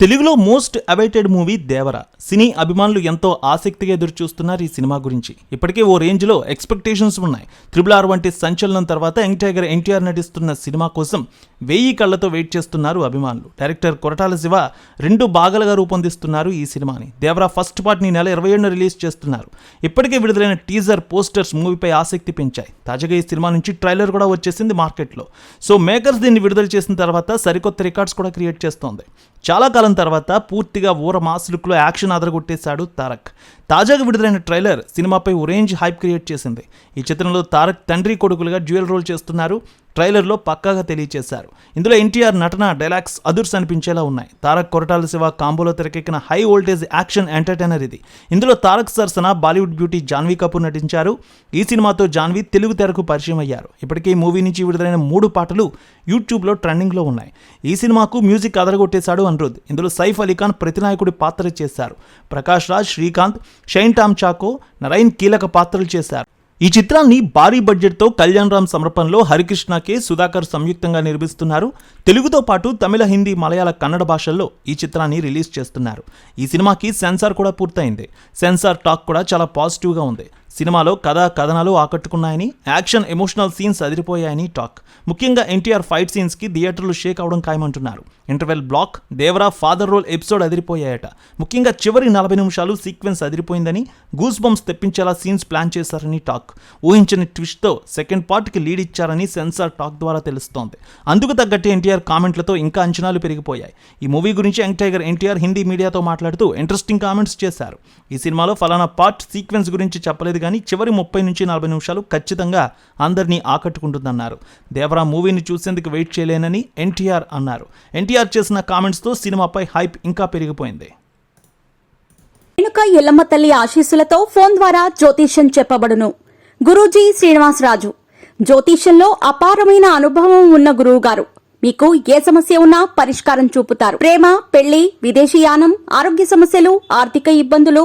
తెలుగులో most awaited movie Devara. Cine అభిమానులు ఎంతో ఆసక్తిగా ఎదురు చూస్తున్నారు ఈ సినిమా గురించి. ఇప్పటికే ఓ రేంజ్లో ఎక్స్పెక్టేషన్స్ ఉన్నాయి. త్రిబుల్ ఆర్ వంటి సంచలనం తర్వాత యంగ్ టైగర్ ఎన్టీఆర్ నటిస్తున్న సినిమా కోసం వెయ్యి కళ్ళతో వెయిట్ చేస్తున్నారు అభిమానులు. డైరెక్టర్ కొరటాల శివ రెండు భాగాలుగా రూపొందిస్తున్నారు ఈ సినిమాని. దేవరా ఫస్ట్ పార్ట్ని నెల ఇరవై ఏడున రిలీజ్ చేస్తున్నారు. ఇప్పటికే విడుదలైన టీజర్ పోస్టర్స్ మూవీపై ఆసక్తి పెంచాయి. తాజాగా ఈ సినిమా నుంచి ట్రైలర్ కూడా వచ్చేసింది మార్కెట్లో. సో మేకర్స్ దీన్ని విడుదల చేసిన తర్వాత సరికొత్త రికార్డ్స్ కూడా క్రియేట్ చేస్తోంది. చాలా కాలం తర్వాత పూర్తిగా ఊర మాస్ లుక్లో యాక్షన్ అదరగొట్టేశాడు తారక్. తాజాగా విడుదలైన ట్రైలర్ సినిమాపై రేంజ్ హైప్ క్రియేట్ చేసింది. ఈ చిత్రంలో తారక్ తండ్రి కొడుకులుగా డ్యూయల్ రోల్ చేస్తున్నారు. ట్రైలర్లో పక్కాగా తెలియచేశారు. ఇందులో ఎన్టీఆర్ నటన డైలాగ్స్ అదుర్స్ అనిపించేలా ఉన్నాయి. తారక్ కొరటాల శివ కాంబోలో తెరకెక్కిన హై వోల్టేజ్ యాక్షన్ ఎంటర్టైనర్ ఇది. ఇందులో తారక్ సరసన బాలీవుడ్ బ్యూటీ జాన్వీ కపూర్ నటించారు. ఈ సినిమాతో జాన్వీ తెలుగు తెరకు పరిచయం అయ్యారు. ఇప్పటికే ఈ మూవీ నుంచి విడుదలైన మూడు పాటలు యూట్యూబ్లో ట్రెండింగ్లో ఉన్నాయి. ఈ సినిమాకు మ్యూజిక్ అదరగొట్టేశాడు అనిరుద్. ఇందులో సైఫ్ అలీఖాన్ ప్రతినాయకుడి పాత్ర చేశారు. ప్రకాష్ రాజ్ శ్రీకాంత్ షైన్ టామ్ చాకో నరైన్ కీలక పాత్రలు చేశారు. ఈ చిత్రాన్ని భారీ బడ్జెట్తో కళ్యాణ్ రామ్ సమర్పణలో హరికృష్ణ కె సుధాకర్ సంయుక్తంగా నిర్మిస్తున్నారు. తెలుగుతో పాటు తమిళ హిందీ మలయాళ కన్నడ భాషల్లో ఈ చిత్రాన్ని రిలీజ్ చేస్తున్నారు. ఈ సినిమాకి సెన్సార్ కూడా పూర్తయింది. సెన్సార్ టాక్ కూడా చాలా పాజిటివ్గా ఉంది. సినిమాలో కథ కథనాలు ఆకట్టుకున్నాయని యాక్షన్ ఎమోషనల్ సీన్స్ అదిరిపోయాయని టాక్. ముఖ్యంగా ఎన్టీఆర్ ఫైట్ సీన్స్కి థియేటర్లు షేక్ అవడం ఖాయమంటున్నారు. Interval block Devara father role episode అదిరిపోయాయట. ముఖ్యంగా చివరి నలభై నిమిషాలు సీక్వెన్స్ అదిరిపోయిందని గూస్ బంప్స్ తెప్పించేలా సీన్స్ ప్లాన్ చేశారని టాక్. ఊహించని ట్విస్ట్తో సెకండ్ పార్ట్కి లీడ్ ఇచ్చారని సెన్సార్ టాక్ ద్వారా తెలుస్తోంది. అందుకు తగ్గట్టు ఎన్టీఆర్ కామెంట్లతో ఇంకా అంచనాలు పెరిగిపోయాయి. ఈ మూవీ గురించి యంగ్ టైగర్ ఎన్టీఆర్ హిందీ మీడియాతో మాట్లాడుతూ ఇంట్రెస్టింగ్ కామెంట్స్ చేశారు. ఈ సినిమాలో ఫలానా పార్ట్ సీక్వెన్స్ గురించి చెప్పలేదు కానీ చివరి ముప్పై నుంచి నలభై నిమిషాలు ఖచ్చితంగా అందరినీ ఆకట్టుకుంటుందన్నారు. దేవరా మూవీని చూసేందుకు వెయిట్ చేయలేనని ఎన్టీఆర్ అన్నారు. ఎన్టీఆర్ చేసిన కామెంట్స్తో సినిమాపై హైప్ ఇంకా పెరిగిపోయింది. వెనుక ఎల్లమ్మ తల్లి ఆశీస్సులతో ఫోన్ ద్వారా జ్యోతిష్యం చెప్పబడును. గురూజీ శ్రీనివాసరాజు జ్యోతిష్యంలో అపారమైన అనుభవం ఉన్న గురువు గారు మీకు ఏ సమస్య ఉన్నా పరిష్కారం చూపుతారు. ప్రేమ పెళ్ళి విదేశీయానం ఆరోగ్య సమస్యలు ఆర్థిక ఇబ్బందులు